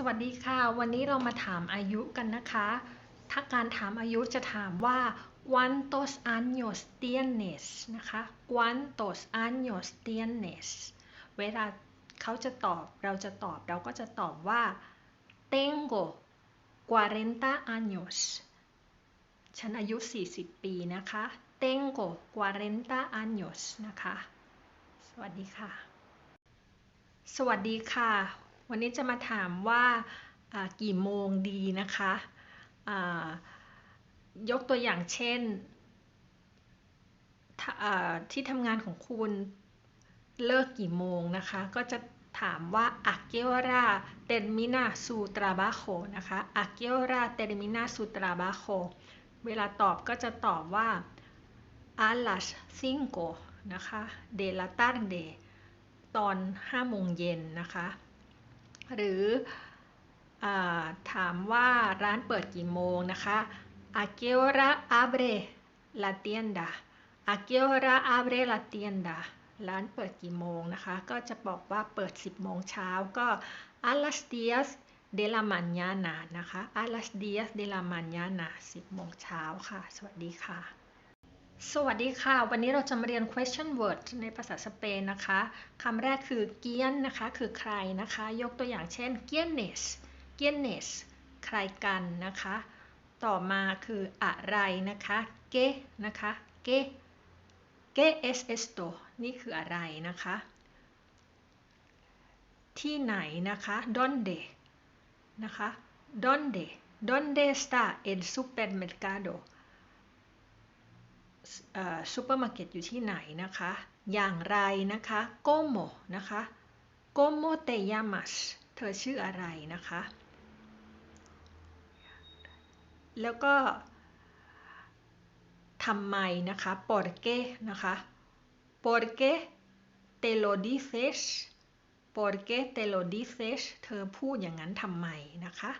สวัสดีค่ะ วันนี้เรามาถามอายุกันนะคะ ถ้าการถามอายุจะถามว่า cuántos años tienes นะคะ cuántos años tienes เวลาเขาจะตอบเราจะตอบเราก็จะตอบว่า tengo 40 años ฉันอายุ 40 ปีนะคะ tengo 40 años นะคะ สวัสดีค่ะ สวัสดีค่ะ วันนี้จะมาถามว่ากี่โมงดีนะคะยกตัวอย่างเช่น ที่ทำงานของคุณเลิกกี่โมงนะคะ ก็จะถามว่า a qué hora termina su trabajo นะคะ a qué hora termina su trabajo เวลาตอบก็จะตอบว่า a las cinco นะคะ de la tarde ตอน5โมงเย็นนะคะ หรืออถามว่าร้านเปิดกี่โมงนะคะ a qué hora abre la tienda a qué hora abre la tienda ร้านเปิดกี่โมงนะคะ ก็จะบอกว่าเปิด 10 โมงเช้าก็ a las diez de la mañana นะคะ a las diez de la mañana 10 โมงเช้าค่ะ สวัสดีค่ะ สวัสดีค่ะ วันนี้เราจะมาเรียน question word ในภาษาสเปนนะคะคำแรกคือ quién นะคะ คือใครนะคะ ยกตัวอย่างเช่น quiénes quiénes ใครกันนะคะ ต่อมาคืออะไรนะคะ qué นะคะ qué qué es esto นี่คืออะไรนะคะ ที่ไหนนะคะ dónde นะคะ dónde dónde está el supermercado ซูเปอร์มา ซูเปอร์มาร์เก็ตอยู่ที่ไหนนะคะ อย่างไรนะคะ como นะคะ como te llamas เธอชื่ออะไรนะคะ แล้วก็ทำไมนะคะ por qué นะคะ por qué te lo dices por qué te lo dices เธอพูดอย่างนั้นทำไมนะคะ